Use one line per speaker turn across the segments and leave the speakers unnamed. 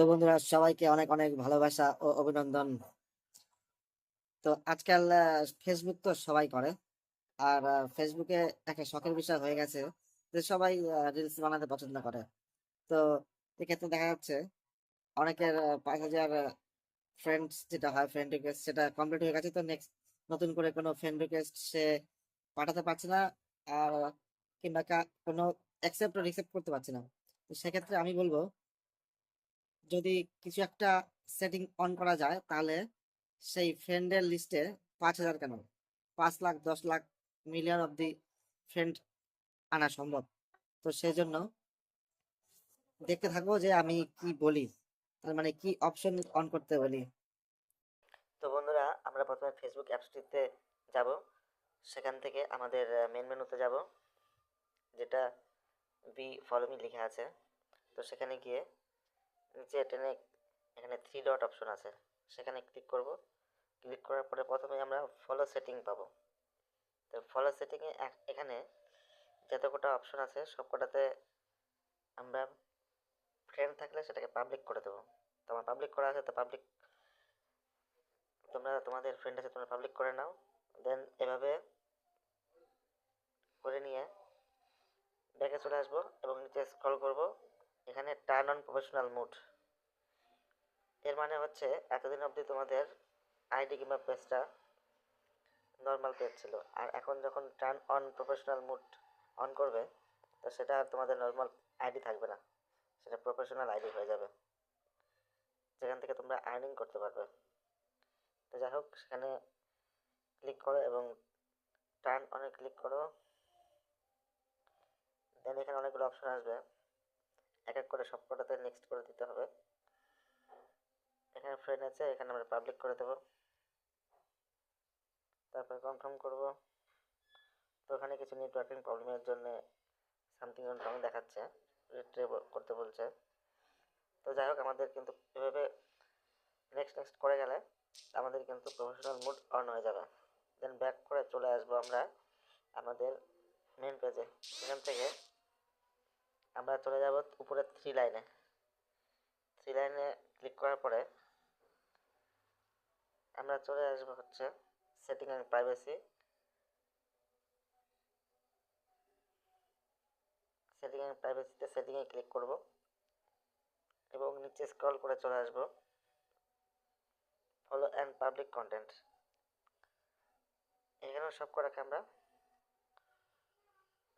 তো বন্ধুরা সবাইকে অনেক অনেক ভালোবাসা ও অভিনন্দন। তো আজকাল ফেসবুক তো সবাই করে। আর ফেসবুকে একটা শখের বিষয় হয়ে গেছে যে সবাই রিলস বানাতে পছন্দ করে। তো এক্ষেত্রে দেখা যাচ্ছে অনেকের পাঁচ হাজার ফ্রেন্ডস যেটা হয় ফ্রেন্ড রিকোয়েস্ট সেটা কমপ্লিট হয়ে গেছে। তো নেক্সট নতুন করে কোনো ফ্রেন্ড রিকোয়েস্ট সে পাঠাতে পারছে না আর কিংবা কোনো অ্যাকসেপ্ট রিসেপ্ট করতে পারছে না। তো সেক্ষেত্রে আমি বলব যদি কিছু একটা সেটিং অন করা যায়, তাহলে সেই ফ্রেন্ডের লিস্টে পাঁচ হাজার কেন? পাঁচ লাখ, দশ লাখ মিলিয়ন অব্দি ফ্রেন্ড আনা সম্ভব। তো সেই জন্য দেখতে থাকব যে আমি কি বলি, তার মানে কি অপশন অন করতে বলি। তো বন্ধুরা, আমরা প্রথমে ফেসবুক অ্যাপসটিতে যাব। সেখান থেকে আমাদের মেন মেনুতে যাব, যেটা বি ফলো মি লেখা আছে। তো সেখানে গিয়ে নিচে টেনে এখানে থ্রি ডট অপশন আছে। সেখানে ক্লিক করব। ক্লিক করার পরে প্রথমে আমরা ফলো সেটিং পাবো। তো ফলো সেটিংয়ে এখানে যত কটা অপশন আছে সব কটাতে আমরা ফ্রেন্ড থাকলে সেটাকে পাবলিক করে দেবো। তো আমার পাবলিক করা আছে, তো পাবলিক তোমরা তোমাদের ফ্রেন্ড আছে, তোমরা পাবলিক করে নাও। দেন এভাবে করে নিয়ে ব্যাকে চলে আসব এবং নিচে স্ক্রল করব। এখানে টার্ন অন প্রফেশনাল মুড এর মানে হচ্ছে এতদিন অবধি তোমাদের আইডি কিংবা পেজটা নর্মাল পেজ ছিল। আর এখন যখন turn on professional mode on করবে, তো সেটা আর তোমাদের নর্মাল আইডি থাকবে না। সেটা প্রফেশনাল আইডি হয়ে যাবে। যেখান থেকে তোমরা আর্নিং করতে পারবে। তো যাই হোক, সেখানে ক্লিক করো এবং টার্ন অনে ক্লিক করো। দেন এখানে অনেকগুলো অপশন আসবে। এক এক করে সব কটাতে নেক্সট করে দিতে হবে। এখানে ফ্রেন্ড আছে, এখানে আমরা পাবলিক করে দেবো। তারপরে কনফার্ম করব। তো ওখানে কিছু নেটওয়ার্কিং প্রবলেমের জন্য সামথিং রং দেখাচ্ছে রিট্রে করতে বলছে। তো যাই হোক, আমাদের কিন্তু এভাবে নেক্সট নেক্সট করে গেলে আমাদের কিন্তু প্রফেশনাল মুড অন হয়ে যাবে। দেন ব্যাক করে চলে আসব আমরা আমাদের মেন পেজে এখান থেকে আমরা চলে যাব উপরে থ্রি লাইনে থ্রি লাইনে ক্লিক করার পরে আমরা চলে আসব হচ্ছে setting and privacy setting and প্রাইভেসিতে সেটিংয়ে ক্লিক করব এবং নিচে স্ক্রল করে চলে আসব। ফলো অ্যান্ড পাবলিক কন্টেন্ট এখানেও সব কটাকে আমরা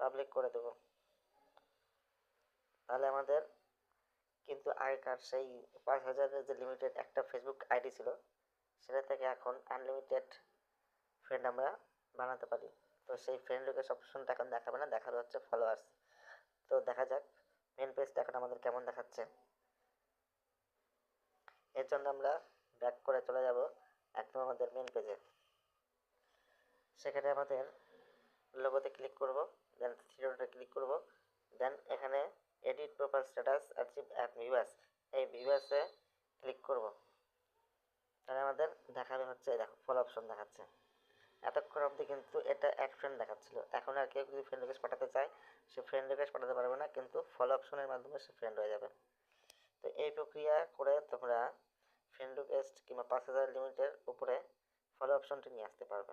পাবলিক করে দেব। তাহলে আমাদের কিন্তু আগেকার সেই পাঁচ হাজারের যে লিমিটেড একটা ফেসবুক আইডি ছিল, সেটা থেকে এখন আনলিমিটেড ফ্রেন্ড আমরা বানাতে পারি। তো সেই ফ্রেন্ড রিকোয়েস্ট অপশনটা এখন দেখাবে না, দেখাবে হচ্ছে ফলোয়ার্স তো দেখা যাক মেন পেজটা এখন আমাদের কেমন দেখাচ্ছে। এর জন্য আমরা ব্যাক করে চলে যাব একদম আমাদের মেন পেজে সেখানে আমাদের লোগোতে ক্লিক করব দেন থ্রিডোতে ক্লিক করব দেন এখানে edit profile status achieve at viewers এই ভিউয়ার্সে ক্লিক করব। তাহলে আমাদের দেখাবে হচ্ছে দেখো ফলো অপশন দেখাচ্ছে। এতক্ষণ অবধি কিন্তু এটা এক ফ্রেন্ড দেখাচ্ছিল। এখন আর কেউ যদি ফ্রেন্ড রিকোয়েস্ট পাঠাতে চায়, সে ফ্রেন্ড রিকোয়েস্ট পাঠাতে পারবে না, কিন্তু ফলো অপশনের মাধ্যমে সে ফ্রেন্ড হয়ে যাবে। তো এই প্রক্রিয়া করে তোমরা ফ্রেন্ড রিকোয়েস্ট কিংবা পাঁচ হাজার লিমিটের উপরে ফলো অপশনটি নিয়ে আসতে পারবে।